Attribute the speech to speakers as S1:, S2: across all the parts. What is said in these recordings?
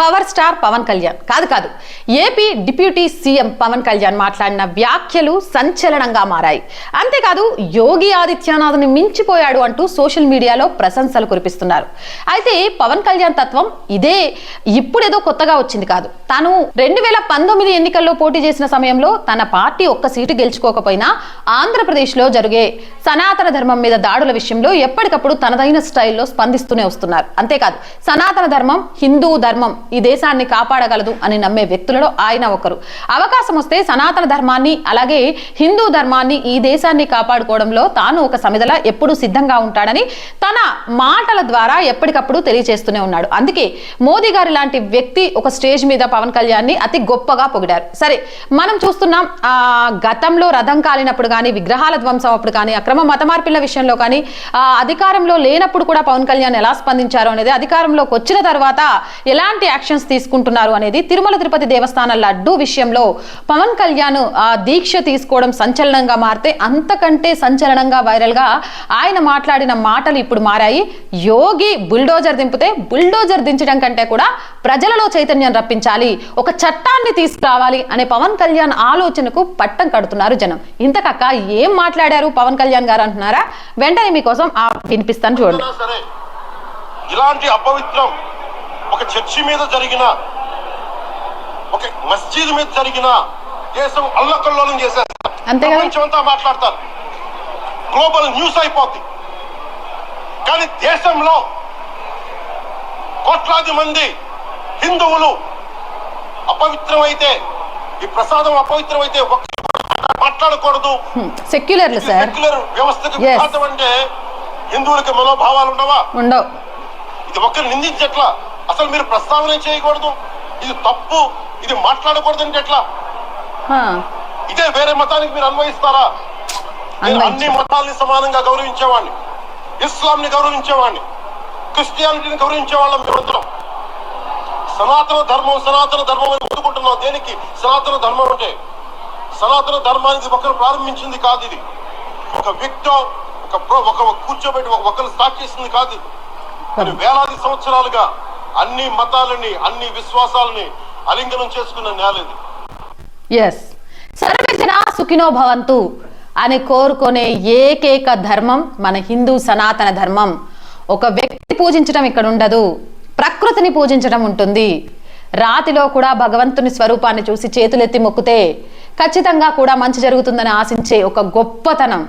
S1: Power star Pavan Kalyan. కాదు కాదు. AP deputy CM Pavan Kalyan మాట్లాడిన వ్యాఖ్యలు సంచలనంగా మారాయి. అంతేకాదు యోగి ఆదిత్యనాథ్ని మించిపోయాడు అంటూ సోషల్ మీడియాలో ప్రశంసలు కురిపిస్తున్నారు. అయితే పవన్ కళ్యాణ్ తత్వం ఇదే ఇప్పుడేదో కొత్తగా వచ్చింది కాదు. తాను రెండు వేల పంతొమ్మిది ఎన్నికల్లో పోటీ చేసిన సమయంలో తన పార్టీ ఒక్క సీటు గెలుచుకోకపోయినా ఆంధ్రప్రదేశ్లో జరిగే సనాతన ధర్మం మీద దాడుల విషయంలో ఎప్పటికప్పుడు తనదైన స్టైల్లో స్పందిస్తూనే వస్తున్నారు. అంతేకాదు సనాతన ధర్మం హిందూ ధర్మం ఈ దేశాన్ని కాపాడగలదు అని నమ్మే వ్యక్తులలో ఆయన ఒకరు. అవకాశం వస్తే సనాతన ధర్మాన్ని అలాగే హిందూ ధర్మాన్ని ఈ దేశాన్ని కాపాడుకోవడంలో తాను ఒక సమిధల ఎప్పుడూ సిద్ధంగా ఉంటాడని తన మాటల ద్వారా ఎప్పటికప్పుడు తెలియజేస్తూనే ఉన్నాడు. అందుకే మోదీ గారి లాంటి వ్యక్తి ఒక స్టేజ్ మీద పవన్ కళ్యాణ్ని అతి గొప్పగా పొగిడారు. సరే మనం చూస్తున్నాం ఆ గతంలో రథం కాలినప్పుడు కానీ విగ్రహాల ధ్వంసం అప్పుడు కానీ అక్రమ మత మార్పిళ్ళ విషయంలో కానీ అధికారంలో లేనప్పుడు కూడా పవన్ కళ్యాణ్ ఎలా స్పందించారు అనేది అధికారంలోకి వచ్చిన తర్వాత ఎలాంటి యాక్షన్స్ తీసుకుంటున్నారు అనేది తిరుమల తిరుపతి దేవస్థాన లడ్డు విషయంలో పవన్ కళ్యాణ్ ఆ దీక్ష తీసుకోవడం సంచలనంగా మారితే అంతకంటే సంచలనంగా వైరల్గా ఆయన మాట్లాడిన మాటలు ఇప్పుడు మారాయి. యోగి బుల్డోజర్ దింపితే బుల్డోజర్ దించడం కంటే కూడా ప్రజలలో చైతన్యం రప్పించాలి ఒక చట్టాన్ని తీసుకురావాలి అనే పవన్ కళ్యాణ్ ఆలోచనకు పట్టం కడుతున్నారు జనం. ఇంతకక్క ఏం మాట్లాడారు పవన్ కళ్యాణ్ గారు అంటున్నారా? వెంటనే మీకోసం వినిపిస్తాను చూడండి.
S2: ఇలాంటి అపవిత్రం ఒక చర్చి మీద జరిగిన ఒక మస్జిద్ మీద జరిగిన దేశం అల్లకల్లోలం చేసేస్తారు
S1: అంతే కదా?
S2: ప్రపంచం అంతా మాట్లాడతారు. గ్లోబల్ న్యూస్ అయిపోద్ది. కానీ దేశంలో కోట్లాది మంది హిందువులు అపవిత్రమైతే ఈ ప్రసాదం అపవిత్రమైతే ఒక్క మాట్లాడకూడదు.
S1: సెక్యులర్లు సార్
S2: సెక్యులర్ వ్యవస్థకు. విఘాతం అంటే హిందువులకి మనోభావాలు ఉండవా?
S1: ఉండవు.
S2: ఇది ఒక్కరు నిందించట్లా? అసలు మీరు ప్రస్తావన చేయకూడదు. ఇది తప్పు. ఇది మాట్లాడకూడదు అంటే ఎట్లా. ఇదే వేరే మతానికి మీరు అన్వయిస్తారా? నేను. అన్ని మతాల్ని సమానంగా గౌరవించేవాడిని ఇస్లాంని గౌరవించేవాడిని క్రిస్టియానిటీని గౌరవించేవాళ్ళం మేమందరం సనాతన ధర్మం సనాతన ధర్మం అని ముందుకుంటున్నాం దేనికి? సనాతన ధర్మం అంటే సనాతన ధర్మానికి ఒకరు ప్రారంభించింది కాదు ఇది. ఒక వ్యక్తి ఒక కూర్చోబెట్టి ఒక ఒకరు స్టార్ట్ చేసింది కాదు వేలాది సంవత్సరాలుగా అన్ని మతాలని అన్ని విశ్వాసాలని అలింగనం చేసుకున్న నేల ఇది.
S1: ఎస్ సర్వజన సుఖినో భవంతు అని కోరుకునే ఏకైక ధర్మం మన హిందూ సనాతన ధర్మం. ఒక వ్యక్తి పూజించడం ఇక్కడ ఉండదు ప్రకృతిని పూజించడం ఉంటుంది. రాతిలో కూడా భగవంతుని స్వరూపాన్ని చూసి చేతులెత్తి మొక్కితే ఖచ్చితంగా కూడా మంచి జరుగుతుందని ఆశించే ఒక గొప్పతనం.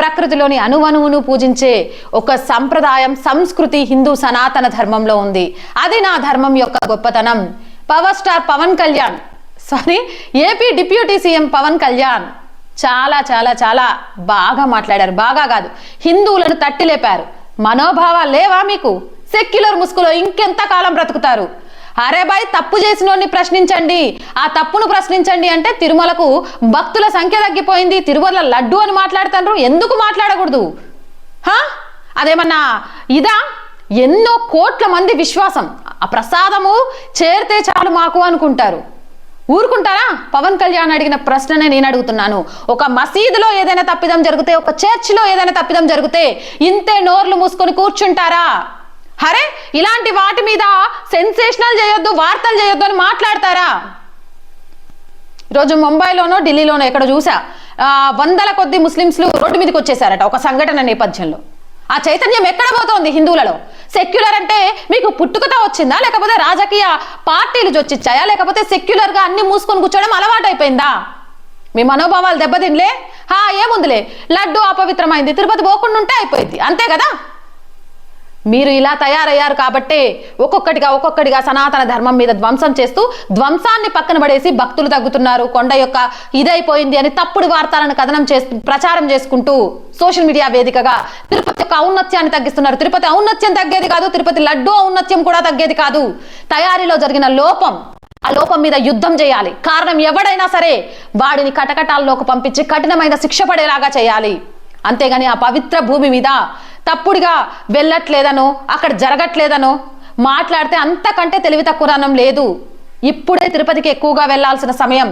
S1: ప్రకృతిలోని అణువణువును పూజించే ఒక సంప్రదాయం సంస్కృతి హిందూ సనాతన ధర్మంలో ఉంది. అది నా ధర్మం యొక్క గొప్పతనం. Power star Pavan Kalyan. Sorry AP deputy CM Pavan Kalyan. చాలా చాలా చాలా బాగా మాట్లాడారు. బాగా కాదు హిందువులను తట్టి లేపారు మనోభావాలు లేవా మీకు? సెక్యులర్ ముసుగులో ఇంకెంత కాలం బ్రతుకుతారు? అరే బాయ్ తప్పు చేసినోడిని ప్రశ్నించండి. ఆ తప్పును ప్రశ్నించండి అంటే తిరుమలకు భక్తుల సంఖ్య తగ్గిపోయింది. తిరుమల లడ్డు అని మాట్లాడుతారు ఎందుకు మాట్లాడకూడదు? హా? అదేమన్నా ఇదా? ఎన్నో కోట్ల మంది విశ్వాసం. ఆ ప్రసాదము చేరితే చాలు మాకు అనుకుంటారు. ఊరుకుంటారా? పవన్ కళ్యాణ్ అడిగిన ప్రశ్ననే నేను అడుగుతున్నాను. ఒక మసీదులో ఏదైనా తప్పిదం జరిగితే ఒక చర్చిలో ఏదైనా తప్పిదం జరిగితే ఇంతే నోర్లు మూసుకొని కూర్చుంటారా? హరే ఇలాంటి వాటి మీద సెన్సేషనల్ చేయొద్దు వార్తలు చేయొద్దు అని మాట్లాడతారా? ఈరోజు ముంబైలోనో ఢిల్లీలోనో ఎక్కడ చూసా. వందల కొద్ది ముస్లింస్లు రోడ్డు మీదకి వచ్చేసారట ఒక సంఘటన నేపథ్యంలో. ఆ చైతన్యం ఎక్కడ పోతోంది హిందువులలో? సెక్యులర్ అంటే మీకు పుట్టుకతో వచ్చిందా? లేకపోతే రాజకీయ పార్టీలు చొచ్చిచ్చాయా? లేకపోతే సెక్యులర్గా అన్ని మూసుకొని కూర్చోవడం అలవాటైపోయిందా? మీ మనోభావాలు దెబ్బతినలే? హా ఏముందిలే? లడ్డు అపవిత్రమైంది తిరుపతి పోకుండా ఉంటే అయిపోయింది. అంతే కదా? మీరు ఇలా తయారయ్యారు కాబట్టే ఒక్కొక్కటిగా ఒక్కొక్కటిగా సనాతన ధర్మం మీద ధ్వంసం చేస్తూ ధ్వంసాన్ని పక్కన పడేసి భక్తులు తగ్గుతున్నారు. కొండ యొక్క ఇదైపోయింది అని తప్పుడు వార్తలను కథనం చేస్తూ ప్రచారం చేసుకుంటూ సోషల్ మీడియా వేదికగా తిరుపతి యొక్క ఔన్నత్యాన్ని తగ్గిస్తున్నారు. తిరుపతి ఔన్నత్యం తగ్గేది కాదు తిరుపతి లడ్డు ఔన్నత్యం కూడా తగ్గేది కాదు. తయారీలో జరిగిన లోపం ఆ లోపం మీద యుద్ధం చేయాలి. కారణం ఎవడైనా సరే వాడిని కటకటాల్లోకి పంపించి కఠినమైన శిక్ష పడేలాగా చేయాలి. అంతేగాని ఆ పవిత్ర భూమి మీద తప్పుడుగా వెళ్ళట్లేదనో అక్కడ జరగట్లేదనో మాట్లాడితే అంతకంటే తెలివి తక్కువరానం లేదు. ఇప్పుడే తిరుపతికి ఎక్కువగా వెళ్ళాల్సిన సమయం.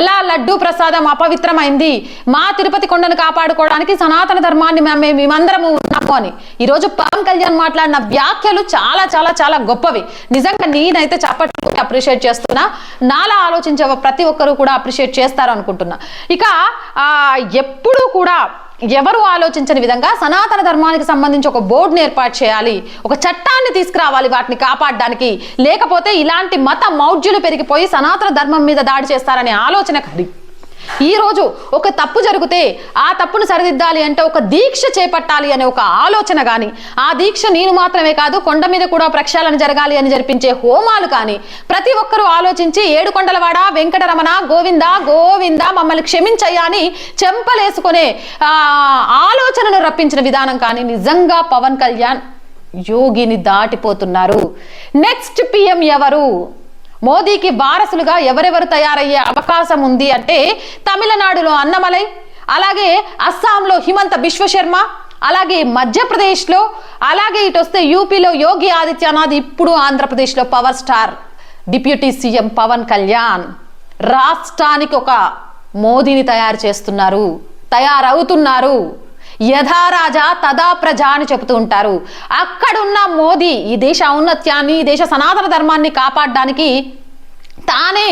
S1: ఎలా లడ్డూ ప్రసాదం అపవిత్రమైంది? మా తిరుపతి కొండను కాపాడుకోవడానికి సనాతన ధర్మాన్ని మేము మేమందరము ఉన్నాము అని. ఈరోజు పవన్ కళ్యాణ్ మాట్లాడిన వ్యాఖ్యలు చాలా చాలా చాలా గొప్పవి. నిజంగా నేనైతే చప్పట్లు అప్రిషియేట్ చేస్తున్నా. నాలా ఆలోచించే ప్రతి ఒక్కరూ కూడా అప్రిషియేట్ చేస్తారు అనుకుంటున్నా ఇక ఎప్పుడూ కూడా ఎవరు ఆలోచించని విధంగా సనాతన ధర్మానికి సంబంధించి ఒక బోర్డును ఏర్పాటు చేయాలి. ఒక చట్టాన్ని తీసుకురావాలి వాటిని కాపాడడానికి. లేకపోతే ఇలాంటి మత మౌఢ్యులు పెరిగిపోయి సనాతన ధర్మం మీద దాడి చేస్తారనే ఆలోచన కలిగి ఈరోజు ఒక తప్పు జరిగితే ఆ తప్పును సరిదిద్దాలి అంటే ఒక దీక్ష చేపట్టాలి అనే ఒక ఆలోచన కానీ ఆ దీక్ష నేను మాత్రమే కాదు కొండ మీద కూడా ప్రక్షాళన జరగాలి అని జరిపించే హోమాలు కానీ ప్రతి ఒక్కరూ ఆలోచించి ఏడుకొండలవాడ వెంకటరమణ గోవింద గోవింద మమ్మల్ని క్షమించయ్యా అని చెంపలేసుకునే ఆలోచనను రప్పించిన విధానం కానీ నిజంగా పవన్ కళ్యాణ్ యోగిని దాటిపోతున్నారు. నెక్స్ట్ పిఎం ఎవరు? మోదీకి వారసులుగా ఎవరెవరు తయారయ్యే అవకాశం ఉంది అంటే తమిళనాడులో అన్నమలై అలాగే అస్సాంలో హిమంత బిశ్వశర్మ అలాగే మధ్యప్రదేశ్లో అలాగే ఇటు వస్తే యూపీలో యోగి ఆదిత్యనాథ్ ఇప్పుడు ఆంధ్రప్రదేశ్లో power star. Deputy CM Pavan Kalyan రాష్ట్రానికి ఒక మోదీని తయారు చేస్తున్నారు తయారవుతున్నారు. యథారాజా తదా ప్రజ అని చెబుతూ ఉంటారు. అక్కడున్న మోదీ ఈ దేశ ఔన్నత్యాన్ని ఈ దేశ సనాతన ధర్మాన్ని కాపాడడానికి తానే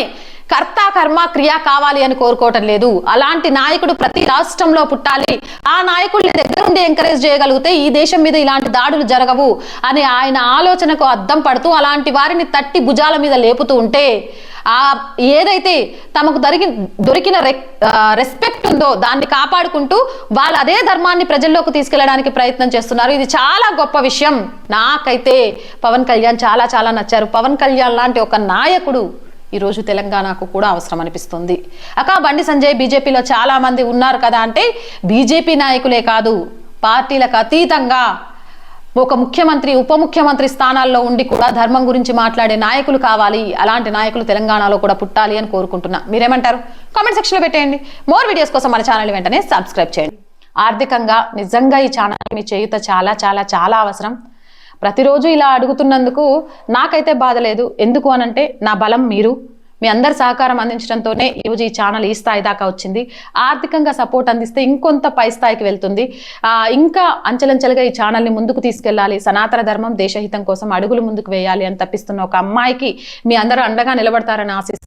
S1: కర్త కర్మ క్రియ కావాలి అని కోరుకోవటం లేదు. అలాంటి నాయకుడు ప్రతి రాష్ట్రంలో పుట్టాలి. ఆ నాయకుడిని దగ్గర ఉండి ఎంకరేజ్ చేయగలిగితే ఈ దేశం మీద ఇలాంటి దాడులు జరగవు అని ఆయన ఆలోచనకు అద్దం పడుతూ అలాంటి వారిని తట్టి భుజాల మీద లేపుతూ ఉంటే ఆ ఏదైతే తమకు దొరికి దొరికిన రెస్పెక్ట్ ఉందో దాన్ని కాపాడుకుంటూ వాళ్ళు అదే ధర్మాన్ని ప్రజల్లోకి తీసుకెళ్ళడానికి ప్రయత్నం చేస్తున్నారు. ఇది చాలా గొప్ప విషయం. నాకైతే పవన్ కళ్యాణ్ చాలా చాలా నచ్చారు. పవన్ కళ్యాణ్ లాంటి ఒక నాయకుడు ఈరోజు తెలంగాణకు కూడా అవసరం అనిపిస్తుంది. అక్క బండి సంజయ్ బీజేపీలో చాలామంది ఉన్నారు కదా అంటే బీజేపీ నాయకులే కాదు పార్టీలకు అతీతంగా ఒక ముఖ్యమంత్రి ఉప ముఖ్యమంత్రి స్థానాల్లో ఉండి కూడా ధర్మం గురించి మాట్లాడే నాయకులు కావాలి. అలాంటి నాయకులు తెలంగాణలో కూడా పుట్టాలి అని కోరుకుంటున్నా. మీరేమంటారు? కామెంట్ సెక్షన్లో పెట్టేయండి. మోర్ వీడియోస్ కోసం మన ఛానల్ వెంటనే సబ్స్క్రైబ్ చేయండి. ఆర్థికంగా నిజంగా ఈ ఛానల్ మీ చేయుత చాలా చాలా చాలా అవసరం. ప్రతిరోజు ఇలా అడుగుతున్నందుకు నాకైతే బాధ లేదు. ఎందుకు అనంటే నా బలం మీరు. మీ అందరి సహకారం అందించడంతోనే ఈరోజు ఈ ఛానల్ ఈ స్థాయి దాకా వచ్చింది. ఆర్థికంగా సపోర్ట్ అందిస్తే ఇంకొంత పై స్థాయికి వెళ్తుంది. ఆ, ఇంకా అంచెలంచెలుగా ఈ ఛానల్ని ముందుకు తీసుకెళ్ళాలి. సనాతన ధర్మం దేశహితం కోసం అడుగులు ముందుకు వేయాలి అని తప్పిస్తున్న ఒక అమ్మాయికి మీ అందరూ అండగా నిలబడతారని ఆశిస్తున్నాను